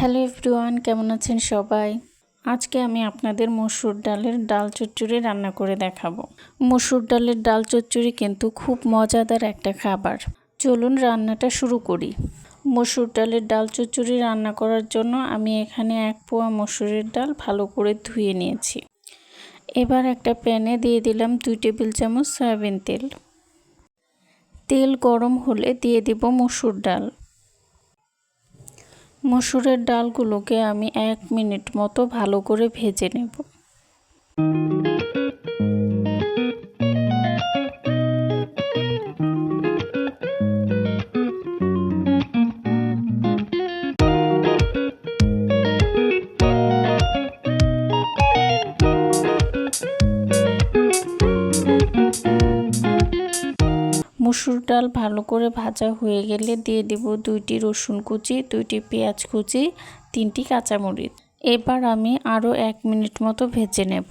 Hello everyone, কেমন আছেন সবাই? আজকে আমি আপনাদের মসুর ডালের ডাল চচ্চড়ি রান্না করে দেখাবো। মসুর ডালের ডাল চচ্চড়ি কিন্তু খুব মজাদার একটা খাবার। চলুন রান্নাটা শুরু করি। মসুর ডালের ডাল চচ্চড়ি রান্না করার জন্য আমি এখানে এক পোয়া মসুরের ডাল ভালো করে ধুয়ে নিয়েছি। এবার একটা প্যানে দিয়ে দিলাম দুই টেবিল চামচ সয়াবিন তেল। তেল গরম হলে দিয়ে দিব মসুর ডাল। মসুরের ডালগুলোকে আমি এক মিনিট মতো ভালো করে ভেজে নেব। মুসুর ডাল ভালো করে ভাজা হয়ে গেলে দিয়ে দেব দুইটি রসুন কুচি, দুইটি পেঁয়াজ কুচি, তিনটি কাঁচামরিচ। এবার আমি আরও এক মিনিট মতো ভেজে নেব।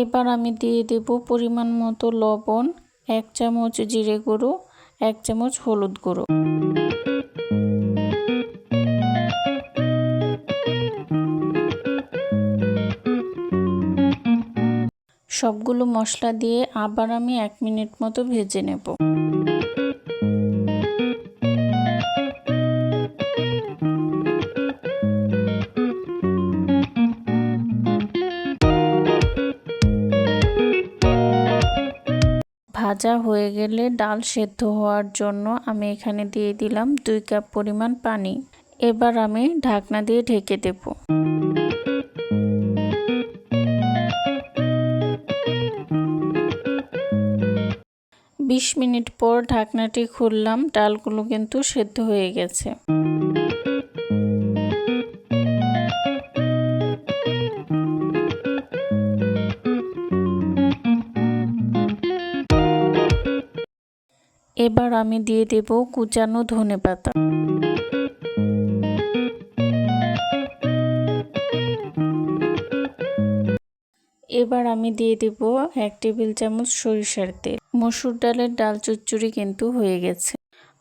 এবার আমি দিয়ে দেব পরিমাণ মতো লবণ, এক চামচ জিরে গুঁড়ো, এক চামচ হলুদ গুঁড়ো। সবগুলো মশলা দিয়ে আবার আমি এক মিনিট মতো ভেজে নেব। ভাজা হয়ে গেলে ডাল সেদ্ধ হওয়ার জন্য আমি এখানে দিয়ে দিলাম দুই কাপ পরিমাণ পানি। এবার আমি ঢাকনা দিয়ে ঢেকে দেব। বিশ মিনিট পর ঢাকনাটি খুললাম, ডালগুলো কিন্তু সেদ্ধ হয়ে গেছে। এবার আমি দিয়ে দেব কুচানো ধনে পাতা এবার আমি দিয়ে দেব এক টেবিল চামচ সরিষার তেল। মসুর ডালের ডাল চচ্চড়ি কিন্তু হয়ে গেছে।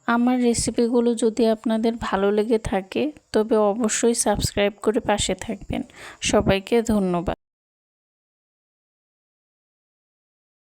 আমার রেসিপিগুলো যদি আপনাদের ভালো লেগে থাকে, তবে অবশ্যই সাবস্ক্রাইব করে পাশে থাকবেন। সবাইকে ধন্যবাদ।